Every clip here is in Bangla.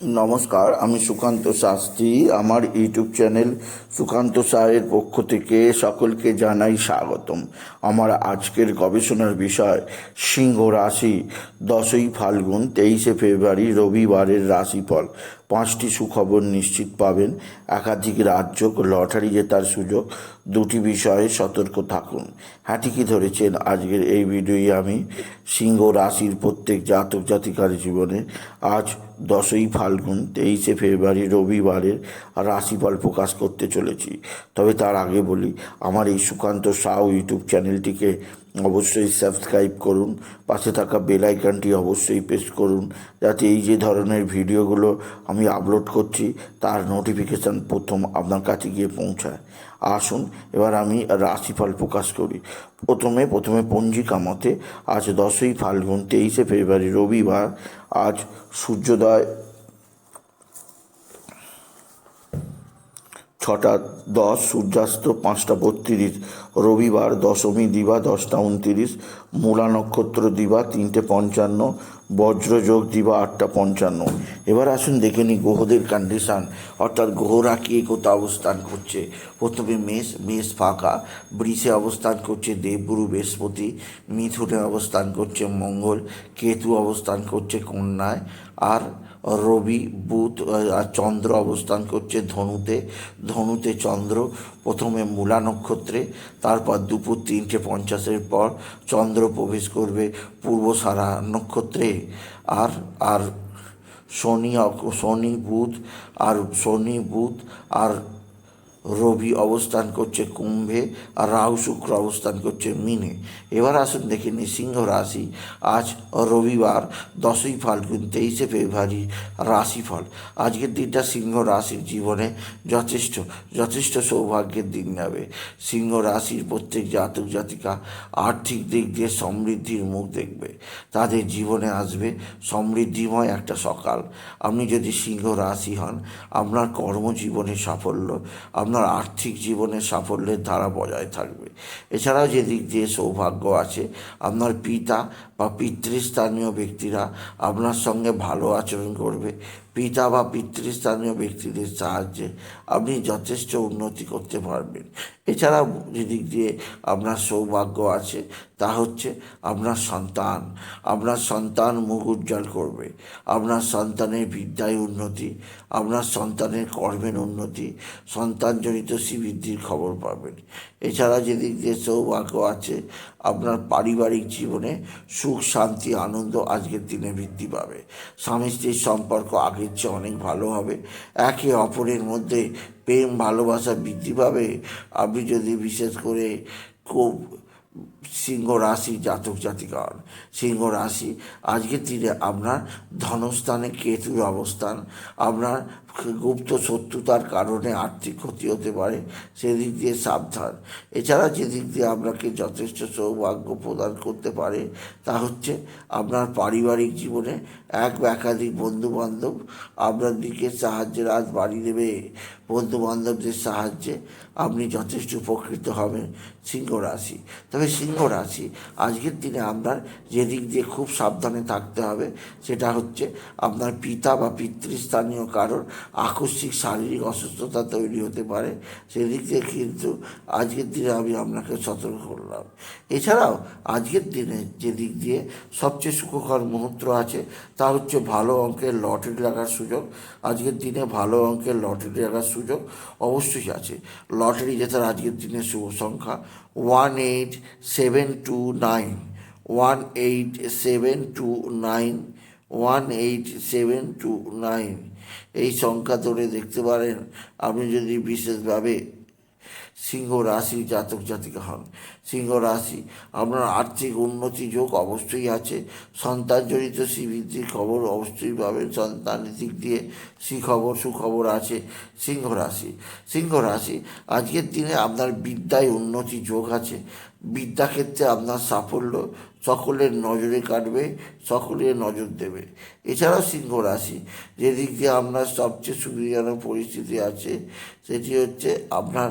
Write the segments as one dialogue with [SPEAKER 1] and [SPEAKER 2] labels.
[SPEAKER 1] নমস্কার, আমি সুকান্ত শাস্ত্রী। আমার ইউটিউব চ্যানেল সুকান্ত সাহের পক্ষ থেকে সকলকে জানাই স্বাগতম। আমার আজকের গবেষণার বিষয়, সিংহ রাশি, দশই ফাল্গুন, তেইশে ফেব্রুয়ারি, রবিবারের রাশিফল। পাঁচটি সুখবর নিশ্চিত পাবেন। একাধিক রাজ্য লটারি জেতার সুযোগ, দুটি বিষয়ে সতর্ক থাকুন। ঠিকই ধরেছেন, আজকের এই ভিডিওই আমি সিংহ রাশির প্রত্যেক জাতক জাতিকার জীবনে আজ দশই ফাল্গুন, তেইশে ফেব্রুয়ারি, রবিবারের রাশিফল প্রকাশ করতে চলেছি। তবে তার আগে বলি, আমার এই সুকান্ত সাউ ইউটিউব চ্যানেলটিকে অবশ্যই সাবস্ক্রাইব করুন, পাশে থাকা বেল আইকনটি অবশ্যই প্রেস করুন, যাতে এই যে ধরনের ভিডিওগুলো আমি আপলোড করছি, তার নোটিফিকেশান প্রথম আপনার কাছে গিয়ে পৌঁছায়। আসুন, এবার আমি রাশিফল প্রকাশ করি। প্রথমে প্রথমে পঞ্জিকা মতে আজ দশই ফাল্গুন তেইশে ফেব্রুয়ারি রবিবার, আজ সূর্যোদয় ছটা দশ, সূর্যাস্ত পাঁচটা বত্রিশ, রবিবার দশমী দিবা দশটা উনতিরিশ, মূলা নক্ষত্র দিবা তিনটে পঞ্চান্ন, বজ্রযোগ দিবা আটটা পঞ্চান্ন। এবার আসুন দেখে নিই গ্রহদের কন্ডিশান অর্থাৎ গ্রহরা কে কোথা অবস্থান করছে? প্রথমে মেষ মেষ ফাঁকা, বৃষে অবস্থান করছে দেবগুরু, বৃহস্পতি, মিথুনে অবস্থান করছে মঙ্গল, কেতু অবস্থান করছে কন্যায়, আর রবি, বুধ আর চন্দ্র অবস্থান করছে ধনুতে। ধনুতে চন্দ্র, প্রথমে মূলা নক্ষত্রে, তারপর দুপুর তিনটে পঞ্চাশের পর চন্দ্র প্রবেশ করবে পূর্ব সারা নক্ষত্রে। আর আর শনি শনি, বুধ, আর শনি, বুধ, আর রবি অবস্থান করছে কুম্ভে আর রাহু শুক্র অবস্থান করছে মিনে। এবার আসুন দেখে নিই সিংহ রাশি। আজ রবিবার, দশই ফাল্গুন, তেইশে ফেব্রুয়ারি রাশিফল। আজকের দিনটা সিংহ রাশির জীবনে যথেষ্ট যথেষ্ট সৌভাগ্যের দিন যাবে। সিংহ রাশির প্রত্যেক জাতক জাতিকা আর্থিক দিক দিয়ে সমৃদ্ধির মুখ দেখবে। তাদের জীবনে আসবে সমৃদ্ধিময় একটা সকাল। আপনি যদি সিংহ রাশি হন, আপনার কর্মজীবনে সাফল্য আপনার আর্থিক জীবনে সাফল্যের ধারা বজায় থাকবে। এছাড়াও যেদিক দিয়ে সৌভাগ্য আছে, আপনার পিতা বা পিতৃস্থানীয় ব্যক্তিরা আপনার সঙ্গে ভালো আচরণ করবে পিতা বা পিতৃস্থানীয় ব্যক্তিদের সাহায্যে আপনি যথেষ্ট উন্নতি করতে পারবেন। এছাড়া যেদিক দিয়ে আপনার সৌভাগ্য আছে, তা হচ্ছে আপনার সন্তান। আপনার সন্তান মুখ উজ্জ্বল করবে। আপনার সন্তানের বিদ্যায় উন্নতি, আপনার সন্তানের কর্মের উন্নতি, সন্তানজনিত শ্রীবৃদ্ধির খবর পাবেন। এছাড়া যেদিক দিয়ে সৌভাগ্য আছে, আপনার পারিবারিক জীবনে সুখ, শান্তি, আনন্দ আজকের দিনে বৃদ্ধি পাবে। স্বামী স্ত্রীর সম্পর্ক আগের চেয়ে অনেক ভালো হবে। একে অপরের মধ্যে প্রেম, ভালোবাসা বৃদ্ধি পাবে। আপনি যদি বিশেষ করে খুব সিংহ রাশি জাতক জাতিকা হন। সিংহ রাশি আজকের দিনে আপনার ধনস্থানে কেতুর অবস্থান, আপনার গুপ্ত শত্রুতার কারণে আর্থিক ক্ষতি হতে পারে, সেদিক দিয়ে সাবধান। এছাড়া যেদিক দিয়ে আপনাকে যথেষ্ট সৌভাগ্য প্রদান করতে পারে, তা হচ্ছে আপনার পারিবারিক জীবনে এক একাধিক বন্ধু বান্ধব আপনার দিকে সাহায্যের হাত বাড়িয়ে দেবে। বন্ধু বান্ধবদের সাহায্যে আপনি যথেষ্ট উপকৃত হবেন সিংহ রাশি তবে সিংহ রাশি। আজকের দিনে আপনার যেদিক দিয়ে খুব সাবধানে থাকতে হবে, সেটা হচ্ছে আপনার পিতা বা পিতৃস্থানীয় কারোর আকস্মিক শারীরিক অসুস্থতা তৈরি হতে পারে। সেদিক দিয়ে কিন্তু আজকের দিনে আমি আপনাকে সতর্ক করলাম। এছাড়াও আজকের দিনে যে দিক দিয়ে সবচেয়ে সুখকর মুহূর্ত আছে, তা হচ্ছে ভালো অঙ্কের লটারি লাগার সুযোগ। আজকের দিনে ভালো অঙ্কের লটারি লাগার সুযোগ অবশ্যই আছে। লটারি জেতার আজকের দিনে শুভ সংখ্যা। One eight seven two nine one eight seven two nine one eight seven two nine এই সংখ্যা ধরে দেখতে পারেন। আপনি যদি বিশেষভাবে সিংহ রাশি জাতক জাতিকা হন। সিংহ রাশি, আপনার আর্থিক উন্নতি যোগ অবশ্যই আছে। সন্তান সন্তানজনিত শ্রীবৃদ্ধির খবর অবশ্যই পাবেন। সন্তানের দিক দিয়ে খবর সুখবর আছে সিংহ রাশি। সিংহ রাশি, আজকের দিনে আপনার বিদ্যায় উন্নতি যোগ আছে। বিদ্যাক্ষেত্রে আপনার সাফল্য সকলের নজরে কাটবে, সকলের নজর দেবে। এছাড়াও সিংহ রাশি যে দিক দিয়ে আপনার সবচেয়ে সুবিধাজনক পরিস্থিতি আছে, সেটি হচ্ছে আপনার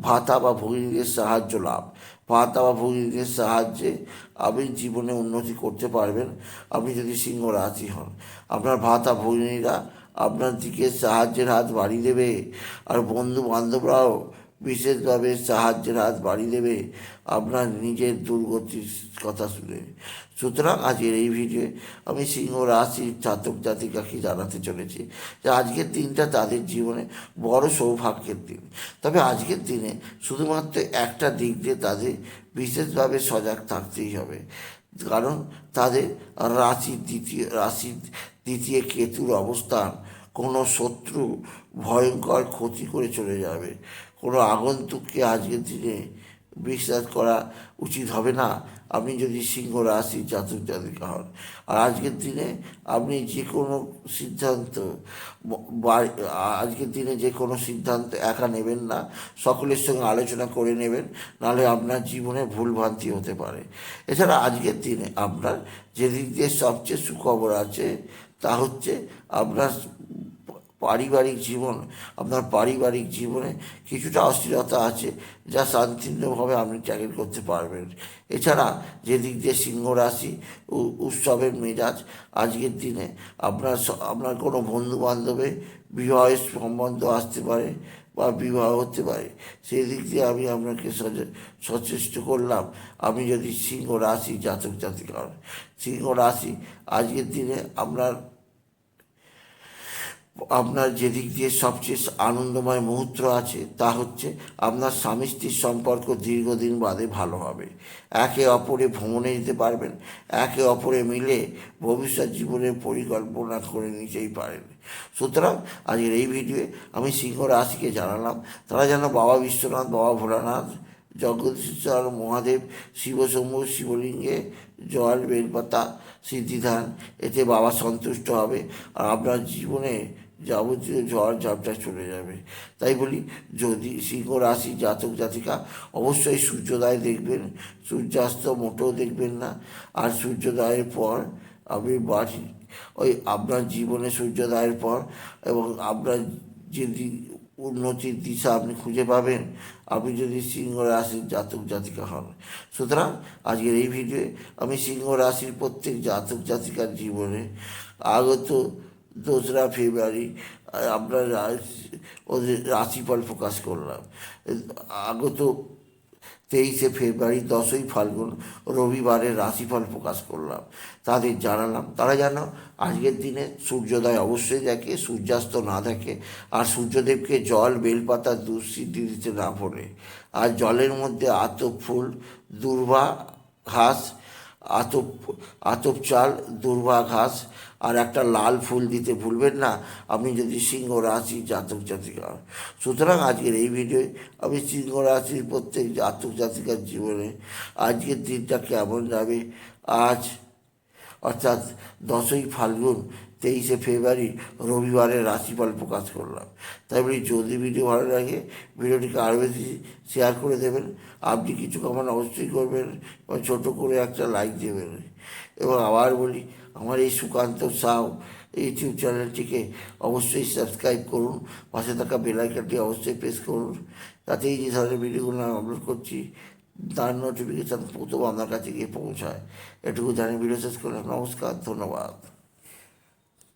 [SPEAKER 1] ভাতা বা ভগিনীদের সাহায্য লাভ। ভাতা বা ভগিনীদের সাহায্যে আপনি জীবনে উন্নতি করতে পারবেন। আপনি যদি সিংহ রাজি হন, আপনার ভাতা ভগিনীরা
[SPEAKER 2] আপনার দিকে সাহায্যের হাত বাড়িয়ে দেবে। আর বন্ধু বান্ধবরাও বিশেষভাবে সাহায্যের হাত বাড়িয়ে দেবে আপনার নিজের দুর্গতির কথা শুনে। সুতরাং আজকের এই ভিডিও আমি সিংহ রাশির জাতক জাতিকাকে জানাতে চলেছি যে আজকের দিনটা তাদের জীবনে বড় সৌভাগ্যের দিন। তবে আজকের দিনে শুধুমাত্র একটা দিক দিয়ে তাদের বিশেষভাবে সজাগ থাকতেই হবে। কারণ তাদের রাশির দ্বিতীয় রাশির দ্বিতীয় কেতুর অবস্থান কোনো শত্রু ভয়ঙ্কর ক্ষতি করে চলে যাবে। কোনো আগন্তুককে আজকের দিনে বিশ্বাস করা উচিত হবে না। আপনি যদি সিংহ রাশি জাতক জাতিকা হন, আর আজকের দিনে আপনি যে কোনো সিদ্ধান্ত আজকের দিনে যে কোনো সিদ্ধান্ত একা নেবেন না, সকলের সঙ্গে আলোচনা করে নেবেন, নাহলে আপনার জীবনে ভুলভ্রান্তি হতে পারে। এছাড়া আজকের দিনে আপনার যে দিক দিয়ে সবচেয়ে সুখবর আছে, তা হচ্ছে আপনার পারিবারিক জীবন, আপনার পারিবারিক জীবনে কিছুটা অস্থিরতা আছে যা শান্তিপূর্ণভাবে আপনি ট্যাকেল করতে পারবেন এছাড়া যে দিক দিয়ে সিংহ রাশি উৎসবের মেজাজ, আজকের দিনে আপনার আপনার কোনো বন্ধু বান্ধবে বিবাহের সম্বন্ধ আসতে পারে বা বিবাহ হতে পারে, সেই দিক দিয়ে আমি আপনাকে সচে- সচেষ্ট করলাম আমি যদি সিংহ রাশি জাতক জাতিকা হন। সিংহ রাশি আজকের দিনে আপনার আপনার যেদিক দিয়ে সবচেয়ে আনন্দময় মুহূর্ত আছে, তা হচ্ছে আপনার স্বামী স্ত্রীর সম্পর্ক দীর্ঘদিন বাদে ভালো হবে। একে অপরে ভ্রমণে যেতে পারবেন, একে অপরে মিলে ভবিষ্যৎ জীবনের পরিকল্পনা করে নিতেই পারেন। সুতরাং আজকের এই ভিডিওয়ে আমি সিংহ রাশিকে জানালাম। তারা যেন বাবা বিশ্বনাথ, বাবা ভোলানাথ, জগদীশ্বর, মহাদেব শিবশম্ভু শিবলিঙ্গে, জল, বেলপাতা, সিদ্ধিধান, এতে বাবা সন্তুষ্ট হবে। আর আপনার জীবনে যাবতীয় ঝড় ঝাপটা চলে যাবে। তাই বলি, যদি সিংহ রাশি জাতক জাতিকা অবশ্যই সূর্যোদয় দেখবেন, সূর্যাস্ত মোটেও দেখবেন না। আর সূর্যোদয়ের পর আপনি বাড়ি, ওই আপনার জীবনে সূর্যোদয়ের পর এবং আপনার যে দি- উন্নতির দিশা আপনি খুঁজে পাবেন, আপনি যদি সিংহ রাশির জাতক জাতিকা হন। সুতরাং আজকের এই ভিডিওয়ে আমি সিংহ রাশির প্রত্যেক জাতক জাতিকার জীবনে আগত দোসরা ফেব্রুয়ারি রাশি- ওদের রাশিফল প্রকাশ করলাম। আগত তেইশে ফেব্রুয়ারি দশই ফাল্গুন রবিবারের রাশিফল প্রকাশ করলাম। তাদের জানালাম, তারা যেন আজকের দিনে সূর্যোদয় অবশ্যই দেখে, সূর্যাস্ত না দেখে, আর সূর্যদেবকে জল, বেলপাতা দুঃসিদ্ধি দিতে না ভোলে আর জলের মধ্যে আতপ ফুল দুর্বা, ঘাস আতপ আতপ চাল, দুর্বা ঘাস আর একটা লাল ফুল দিতে ভুলবেন না আপনি যদি সিংহ রাশি জাতক জাতিকা। সুতরাং আজকের এই ভিডিওয় আমি সিংহ রাশির প্রত্যেক জাতক জাতিকার জীবনে আজকের দিনটা কেমন যাবে আজ অর্থাৎ দশই ফাল্গুন তেইশে ফেব্রুয়ারি রবিবারের রাশিফল প্রকাশ করলাম। তাই বলি, যদি ভিডিও ভালো লাগে, ভিডিওটিকে আরও বেশি শেয়ার করে দেবেন। আপনি কিছু কমান অবশ্যই করবেন এবং ছোটো করে একটা লাইক দেবেন। এবং আবার বলি, আমার এই সুকান্ত সাউ ইউটিউব চ্যানেলটিকে অবশ্যই সাবস্ক্রাইব করুন। পাশে থাকা বেলাইকানটি অবশ্যই প্রেস করুন। তাতে এই যে ধরনের ভিডিওগুলো আমি আপলোড করছি তার নোটিফিকেশন প্রথম আপনার কাছে গিয়ে পৌঁছায়। এটুকু জানি ভিডিও শেষ করলাম। নমস্কার ধন্যবাদ।